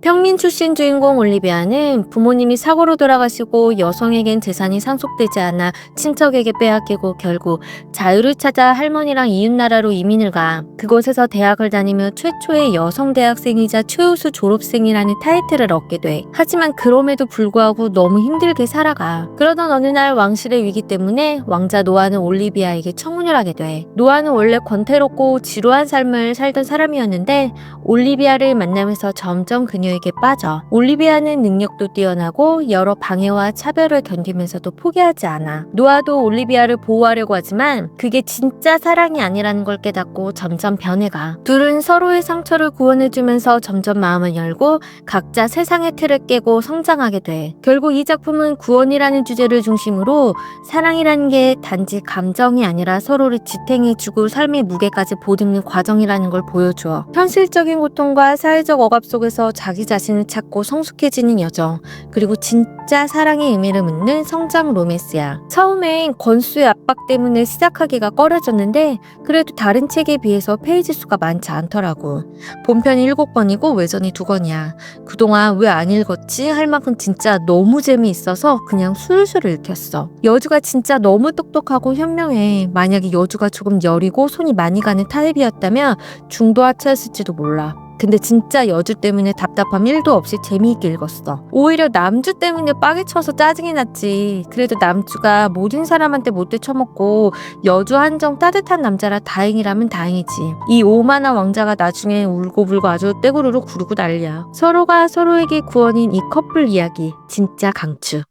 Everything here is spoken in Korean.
평민 출신 주인공 올리비아는 부모님이 사고로 돌아가시고 여성에겐 재산이 상속되지 않아 친척에게 빼앗기고 결국 자유를 찾아 할머니랑 이웃나라로 이민을 가 그곳에서 대학을 다니며 최초의 여성 대학생이자 최우수 졸업생이라는 타이틀을 얻게 돼. 하지만 그럼에도 불구하고 너무 힘들게 살아가. 그러던 어느 날 왕실의 위기 때문에 왕자 노아는 올리비아에게 청혼을 하게 돼. 노아는 원래 권태롭고 지루한 삶을 살던 사람이었는데 올리비아를 만나면서 점점 그녀 에게 빠져. 올리비아는 능력도 뛰어나고 여러 방해와 차별을 견디면서도 포기하지 않아. 노아도 올리비아를 보호하려고 하지만 그게 진짜 사랑이 아니라는 걸 깨닫고 점점 변해가. 둘은 서로의 상처를 구원해주면서 점점 마음을 열고 각자 세상의 틀을 깨고 성장하게 돼. 결국 이 작품은 구원이라는 주제를 중심으로 사랑이라는 게 단지 감정이 아니라 서로를 지탱해주고 삶의 무게까지 보듬는 과정이라는 걸 보여줘. 현실적인 고통과 사회적 억압 속에서 자기 자신을 찾고 성숙해지는 여정. 그리고 진짜 사랑의 의미를 묻는 성장 로맨스야. 처음엔 권수의 압박 때문에 시작하기가 꺼려졌는데 그래도 다른 책에 비해서 페이지 수가 많지 않더라고. 본편이 7권이고 외전이 2권이야. 그동안 왜 안 읽었지? 할 만큼 진짜 너무 재미있어서 그냥 술술 읽혔어. 여주가 진짜 너무 똑똑하고 현명해. 만약에 여주가 조금 여리고 손이 많이 가는 타입이었다면 중도하차였을지도 몰라. 근데 진짜 여주 때문에 답답함 1도 없이 재미있게 읽었어. 오히려 남주 때문에 빠개 쳐서 짜증이 났지. 그래도 남주가 모든 사람한테 못돼 쳐먹고 여주 한정 따뜻한 남자라 다행이라면 다행이지. 이 오만한 왕자가 나중에 울고불고 아주 떼구르르 구르고 난리야. 서로가 서로에게 구원인 이 커플 이야기 진짜 강추.